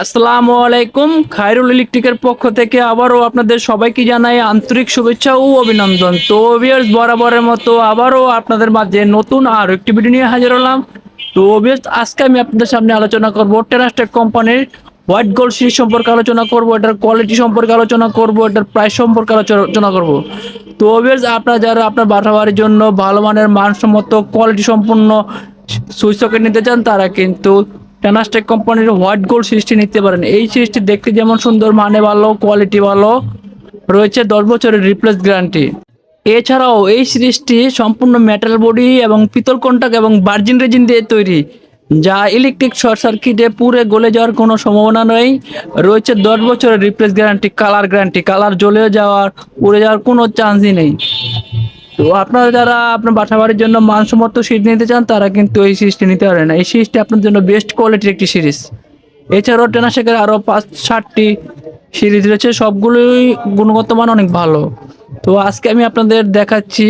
আসসালামু আলাইকুম। খায়রুল ইলেকট্রিকের পক্ষ থেকে আবারও আপনাদের সবাইকে জানাই আন্তরিক শুভেচ্ছা ও অভিনন্দন। তো অবিয়ার্স বরাবরের মতো আবারও আপনাদের মাঝে নতুন আর একটি ভিডিও নিয়ে হাজির হলাম। তো অবিয়ার্স আজকে আমি আপনাদের সামনে আলোচনা করব টেরাস্টেক কোম্পানির হোয়াইট গোল্ড সিরিজ সম্পর্কে আলোচনা করব, এটার কোয়ালিটি সম্পর্কে আলোচনা করব, এটার প্রাইস সম্পর্কে আলোচনা করব। তো অবিয়ার্স আপনারা যারা আপনার বাসা বাড়ির জন্য ভালো মানের মানসম্মত কোয়ালিটি সম্পন্ন সুইচ সকেট নিতে চান, তারা কিন্তু টেনাস্টেক কোম্পানির হোয়াইট গোল্ড সিরিজটি নিতে পারেন। এই সিরিজটি দেখতে যেমন সুন্দর মানে ভালো কোয়ালিটি ভালো, রয়েছে দশ বছরের রিপ্লেস গ্যারান্টি এছাড়াও এই সিরিজটি সম্পূর্ণ মেটাল বডি এবং পিতল কন্টাক্ট এবং বার্জিন রেজিন দিয়ে তৈরি, যা ইলেকট্রিক শর্ট সার্কিটে পুরে গলে যাওয়ার কোনো সম্ভাবনা নেই। রয়েছে দশ বছরের replace guarantee colour guarantee colour জ্বলে যাওয়ার উড়ে যাওয়ার কোনো চান্সই নেই। তো আপনারা যারা আপনার বাসা বাড়ির জন্য মানসম্মত সিট নিতে চান, তারা কিন্তু এই সিরিজটি নিতে পারে না এই সিরিজটি আপনার জন্য বেস্ট কোয়ালিটির একটি সিরিজ। এছাড়াও টেনাশেকের আরও পাঁচ ষাটটি সিরিজ রয়েছে, সবগুলোই গুণগত মান অনেক ভালো। তো আজকে আমি আপনাদের দেখাচ্ছি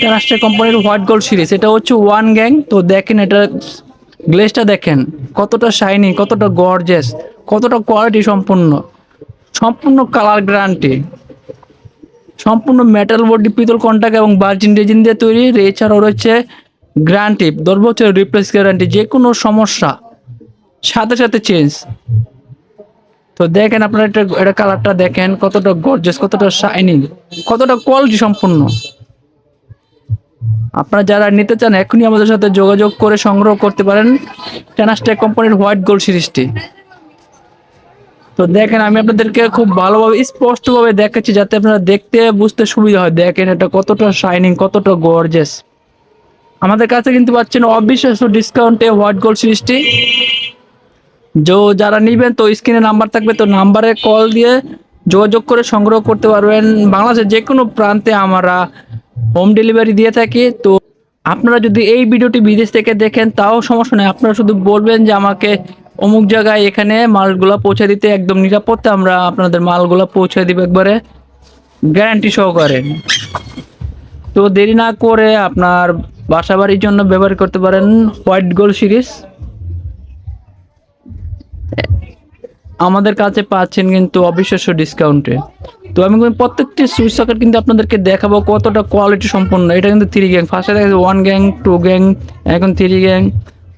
টেনাস্টেক কোম্পানির হোয়াইট গোল্ড সিরিজ। এটা হচ্ছে ওয়ান গ্যাং। তো দেখেন এটা, গ্লেসটা দেখেন, কতটা শাইনি, কতটা গর্জেস কতটা কোয়ালিটি সম্পূর্ণ। সম্পূর্ণ কালার গ্যারান্টি। সম্পূর্ণ মেটাল বডি পিতল কন্টাক্ট এবং বার্জিন রেজিন দিয়ে তৈরি। এছাড়াও রয়েছে গ্যারান্টি দশ বছরের রিপ্লেস গ্যারান্টি যে কোনো সমস্যা, সাথে সাথে চেঞ্জ তো দেখেন আপনারা এটা এটা কালারটা দেখেন, কতটা গর্জেস কতটা শাইনিং কতটা কোয়ালিটি সম্পূর্ণ। আপনারা যারা নিতে চান, এখনই আমাদের সাথে যোগাযোগ করে সংগ্রহ করতে পারেন টেনাস্টেক কোম্পানির হোয়াইট গোল্ড সিরিজটি। তো দেখেন, আমি আপনাদেরকে খুব ভালোভাবে, স্পষ্টভাবে দেখাচ্ছি যাতে আপনারা দেখতে বুঝতে সুবিধা হয়। দেখেন এটা কতটা শাইনিং কতটা গর্জেস আমাদের কাছে কিন্তু পাচ্ছেন অবিশ্বাস্য ডিসকাউন্টে হোয়াইট গোল্ড সিরিজটি যো যারা নিবেন, তো স্ক্রিনে নাম্বার থাকবে, তো নাম্বারে কল দিয়ে যোগাযোগ করে সংগ্রহ করতে পারবেন। বাংলাদেশের যে কোনো প্রান্তে আমরা হোম ডেলিভারি দিয়ে থাকি। তো আপনারা যদি এই ভিডিওটি বিদেশ থেকে দেখেন, তাও সমস্যা নেই। আপনারা শুধু বলবেন যে আমাকে অমুক জায়গায় এখানে মালগুলো পৌঁছে দিতে একদম নিরাপদে আমরা আপনাদের মালগুলো পৌঁছে দিব একবারে গ্যারান্টি সহকারে। তো দেরি না করে আপনার বাসা বাড়ির জন্য ব্যবহার করতে পারেন হোয়াইট গোল্ড সিরিজ। আমাদের কাছে পাচ্ছেন কিন্তু অবিশ্বাস্য ডিসকাউন্টে তো আমি প্রত্যেকটি সুইচ সকেট কিন্তু আপনাদেরকে দেখাবো কতটা কোয়ালিটি সম্পন্ন। এটা কিন্তু থ্রি গ্যাং ফার্স্টে দেখা ওয়ান গ্যাং টু গ্যাং এখন থ্রি গ্যাং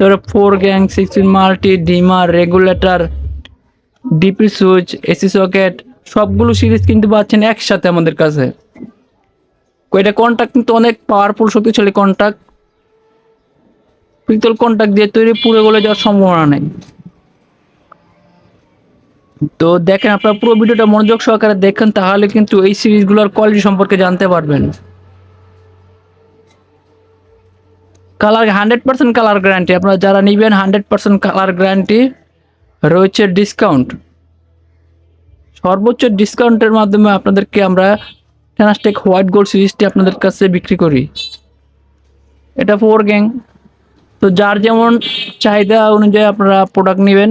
তারপরে four gang sixteen multi dimmer regulator DP switch AC socket সবগুলো সিরিজ কিন্তু পাচ্ছেন একসাথে আমাদের কাছে। এটা কন্ট্যাক্ট কিন্তু অনেক পাওয়ারফুল শক্তিশালী কন্ট্যাক্ট পিতল কন্ট্যাক্ট দিয়ে তৈরি পুরো গলে যাওয়ার সম্ভাবনা নেই। তো দেখেন আপনারা পুরো ভিডিওটা মনোযোগ সহকারে দেখেন, তাহলে কিন্তু এই সিরিজগুলোর কোয়ালিটি সম্পর্কে জানতে পারবেন। Colour hundred percent colour guarantee. আপনারা যারা নিবেন হান্ড্রেড পার্সেন্ট কালার গ্যারান্টি, রয়েছে ডিসকাউন্ট সর্বোচ্চ ডিসকাউন্টের মাধ্যমে আপনাদেরকে আমরা টেনাস্টেক হোয়াইট গোল্ড সিরিজটি আপনাদের কাছে বিক্রি করি। এটা ফোর গ্যাং তো যার যেমন চাহিদা অনুযায়ী আপনারা প্রোডাক্ট নেবেন,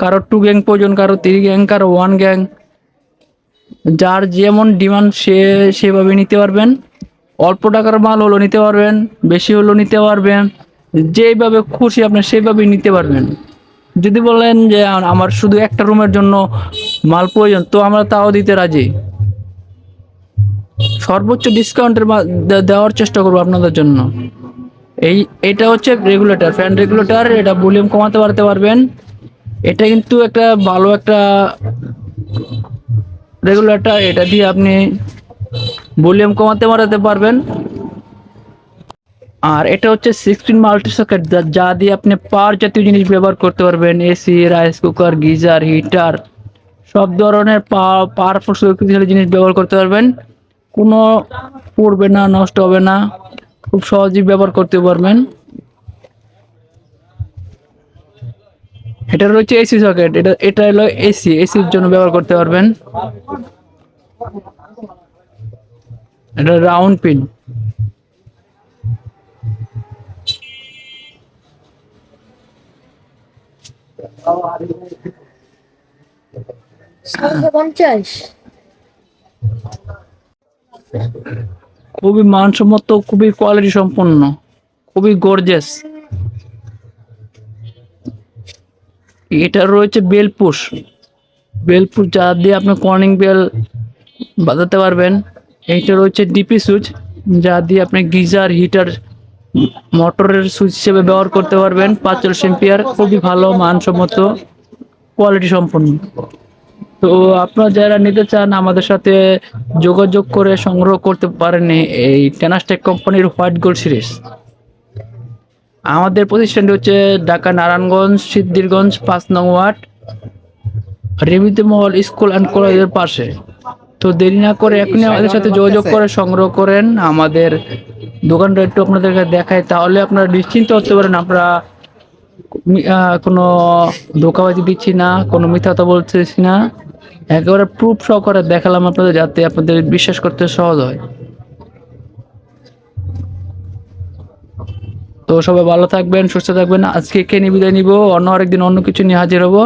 কারও টু গ্যাং প্রয়োজন, কারও থ্রি গ্যাং কারও ওয়ান গ্যাং যার যেমন ডিমান্ড সে সেভাবে নিতে পারবেন। অল্প টাকার মাল হলো নিতে পারবেন, বেশি হলো নিতে পারবেন, যেইভাবে খুশি আপনি সেইভাবেই নিতে পারবেন। যদি বলেন যে আমার শুধু একটা রুমের জন্য মাল প্রয়োজন, তো আমরা তাও দিতে রাজি। সর্বোচ্চ ডিসকাউন্টের দেওয়ার চেষ্টা করব আপনাদের জন্য। এই, এটা হচ্ছে রেগুলেটর ফ্যান রেগুলেটর এটা ভলিউম কমাতে পারতে পারবেন। এটা কিন্তু একটা ভালো একটা রেগুলেটর এটা দিয়ে আপনি ভলিউম কমাতে বাড়াতে পারবেন। আর এটা হচ্ছে সিক্সটিন মাল্টি সকেট যা দিয়ে আপনি পাওয়ার জাতীয় জিনিস ব্যবহার করতে পারবেন AC rice cooker geyser heater সব ধরনের পাওয়ারফুল শক্তিশালী জিনিস ব্যবহার করতে পারবেন। কোনো পড়বে না, নষ্ট হবে না, খুব সহজেই ব্যবহার করতে পারবেন। এটা রয়েছে এসি সকেট এটা এটা হলো এসি এসির জন্য ব্যবহার করতে পারবেন। এটা রাউন্ড পিন পঞ্চাশ। খুবই মানসম্মত খুবই কোয়ালিটি সম্পন্ন খুবই গর্জেস এটা রয়েছে বেল পুশ বেল যা দিয়ে আপনি কর্নিং বেল বাজাতে পারবেন। এইটা রয়েছে ডিপি সুইচ, যা দিয়ে আপনি গিজার, হিটার, মোটরের সুইচ হিসেবে ব্যবহার করতে পারবেন। পাঁচচল্লিশ এম্পিয়ার খুবই ভালো, মানসম্মত কোয়ালিটি সম্পন্ন। তো আপনারা যারা নিতে চান, আমাদের সাথে যোগাযোগ করে সংগ্রহ করতে পারেন এই টেনাস্টেক কোম্পানির হোয়াইট গোল্ড সিরিজ। আমাদের প্রতিষ্ঠানটি হচ্ছে ঢাকা নারায়ণগঞ্জ, সিদ্ধিরগঞ্জ, পাঁচ নং ওয়ার্ড, রেমিতে মহল স্কুল অ্যান্ড কলেজের পাশে। তো দেরি না করে এখনই আমাদের সাথে যোগাযোগ করে সংগ্রহ করেন। আমাদের দোকানটা একটু আপনাদেরকে দেখায় তাহলে আপনারা নিশ্চিন্ত হতে পারেন আমরা কোনো ধোকাবাজি দিচ্ছি না কোনো মিথ্যা কথা বলতেছি না। একেবারে প্রুফ সহকারে দেখালাম আপনাদের যাতে আপনাদের বিশ্বাস করতে সহজ হয়। তো সবাই ভালো থাকবেন সুস্থ থাকবেন। আজকে এখানে বিদায় নিব অন্য আরেকদিন অন্য কিছু নিয়ে হাজির হব।